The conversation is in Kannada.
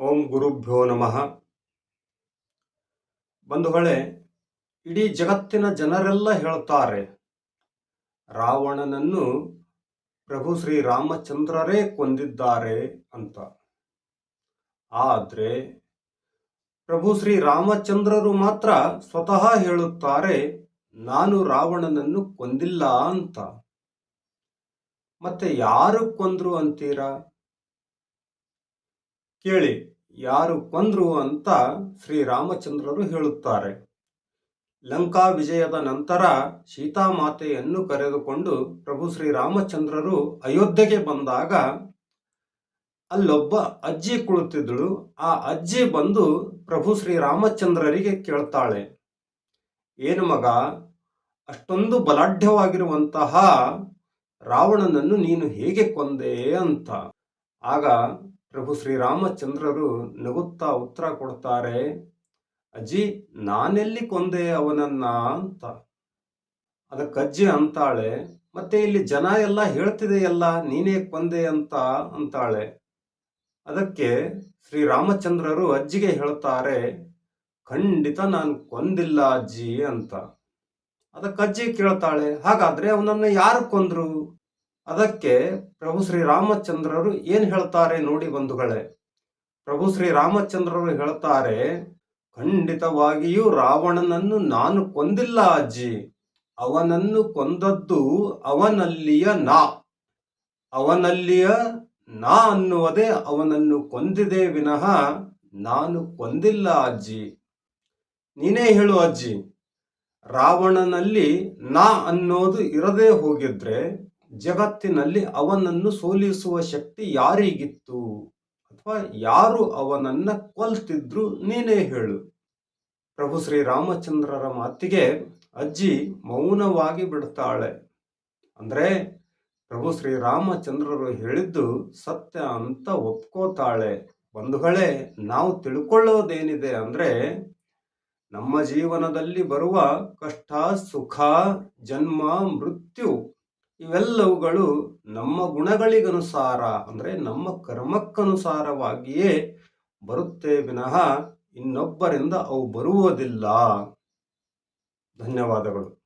ಓಂ ಗುರುಭ್ಯೋ ನಮಃ. ಬಂಧುಗಳೇ, ಇಡೀ ಜಗತ್ತಿನ ಜನರೆಲ್ಲ ಹೇಳ್ತಾರೆ, ರಾವಣನನ್ನು ಪ್ರಭು ಶ್ರೀ ರಾಮಚಂದ್ರರೇ ಕೊಂದಿದ್ದಾರೆ ಅಂತ. ಆದರೆ, ಪ್ರಭು ಶ್ರೀ ರಾಮಚಂದ್ರರು ಮಾತ್ರ ಸ್ವತಃ ಹೇಳುತ್ತಾರೆ, ನಾನು ರಾವಣನನ್ನು ಕೊಂದಿಲ್ಲ ಅಂತ. ಮತ್ತೆ ಯಾರು ಕೊಂದ್ರು ಅಂತೀರಾ? ಕೇಳಿ, ಯಾರು ಕೊಂದ್ರು ಅಂತ ಶ್ರೀರಾಮಚಂದ್ರರು ಹೇಳುತ್ತಾರೆ. ಲಂಕಾ ವಿಜಯದ ನಂತರ ಸೀತಾಮಾತೆಯನ್ನು ಕರೆದುಕೊಂಡು ಪ್ರಭು ಶ್ರೀರಾಮಚಂದ್ರರು ಅಯೋಧ್ಯೆಗೆ ಬಂದಾಗ ಅಲ್ಲೊಬ್ಬ ಅಜ್ಜಿ ಕುಳಿತಿದ್ದಳು. ಆ ಅಜ್ಜಿ ಬಂದು ಪ್ರಭು ಶ್ರೀರಾಮಚಂದ್ರರಿಗೆ ಕೇಳ್ತಾಳೆ, ಏನು ಮಗ, ಅಷ್ಟೊಂದು ಬಲಾಢ್ಯವಾಗಿರುವಂತಹ ರಾವಣನನ್ನು ನೀನು ಹೇಗೆ ಕೊಂದೆ? ಅಂತ. ಆಗ ಪ್ರಭು ಶ್ರೀರಾಮಚಂದ್ರರು ನಗುತ್ತಾ ಉತ್ತರ ಕೊಡ್ತಾರೆ, ಅಜ್ಜಿ, ನಾನೆಲ್ಲಿ ಕೊಂದೆ ಅವನನ್ನ? ಅಂತ. ಅದಕ್ಕೆ ಅಜ್ಜಿ ಅಂತಾಳೆ, ಮತ್ತೆ ಇಲ್ಲಿ ಜನ ಎಲ್ಲ ಹೇಳ್ತಿದೆಯಲ್ಲ, ನೀನೇ ಕೊಂದೆ ಅಂತ, ಅಂತಾಳೆ. ಅದಕ್ಕೆ ಶ್ರೀರಾಮಚಂದ್ರರು ಅಜ್ಜಿಗೆ ಹೇಳ್ತಾರೆ, ಖಂಡಿತ ನಾನು ಕೊಂದಿಲ್ಲ ಅಜ್ಜಿ, ಅಂತ. ಅದಕ್ಕೆ ಅಜ್ಜಿ ಕೇಳ್ತಾಳೆ, ಹಾಗಾದ್ರೆ ಅವನನ್ನ ಯಾರು ಕೊಂದ್ರು? ಅದಕ್ಕೆ ಪ್ರಭು ರಾಮಚಂದ್ರರು ಏನು ಹೇಳ್ತಾರೆ ನೋಡಿ ಬಂಧುಗಳೇ. ಪ್ರಭು ರಾಮಚಂದ್ರರು ಹೇಳ್ತಾರೆ, ಖಂಡಿತವಾಗಿಯೂ ರಾವಣನನ್ನು ನಾನು ಕೊಂದಿಲ್ಲ ಅಜ್ಜಿ. ಅವನನ್ನು ಕೊಂದದ್ದು ಅವನಲ್ಲಿಯ ನಾ. ಅವನಲ್ಲಿಯ ನಾ ಅನ್ನುವುದೇ ಅವನನ್ನು ಕೊಂದಿದೆ ವಿನಃ ನಾನು ಕೊಂದಿಲ್ಲ ಅಜ್ಜಿ. ನೀನೇ ಹೇಳು ಅಜ್ಜಿ, ರಾವಣನಲ್ಲಿ ನಾ ಅನ್ನೋದು ಇರದೇ ಹೋಗಿದ್ರೆ ಜಗತ್ತಿನಲ್ಲಿ ಅವನನ್ನು ಸೋಲಿಸುವ ಶಕ್ತಿ ಯಾರಿಗಿತ್ತು? ಅಥವಾ ಯಾರು ಅವನನ್ನ ಕೊಲ್ತಿದ್ರು? ನೀನೇ ಹೇಳು. ಪ್ರಭು ಶ್ರೀರಾಮಚಂದ್ರರ ಮಾತಿಗೆ ಅಜ್ಜಿ ಮೌನವಾಗಿ ಬಿಡ್ತಾಳೆ. ಅಂದ್ರೆ ಪ್ರಭು ರಾಮಚಂದ್ರರು ಹೇಳಿದ್ದು ಸತ್ಯ ಅಂತ ಒಪ್ಕೋತಾಳೆ. ಬಂಧುಗಳೇ, ನಾವು ತಿಳ್ಕೊಳ್ಳೋದೇನಿದೆ ಅಂದ್ರೆ ನಮ್ಮ ಜೀವನದಲ್ಲಿ ಬರುವ ಕಷ್ಟ, ಸುಖ, ಜನ್ಮ, ಮೃತ್ಯು ಇವೆಲ್ಲವುಗಳು ನಮ್ಮ ಗುಣಗಳಿಗನುಸಾರ ಅಂದರೆ ನಮ್ಮ ಕರ್ಮಕ್ಕನುಸಾರವಾಗಿಯೇ ಬರುತ್ತೆ ವಿನಃ ಇನ್ನೊಬ್ಬರಿಂದ ಅವು ಬರುವುದಿಲ್ಲ. ಧನ್ಯವಾದಗಳು.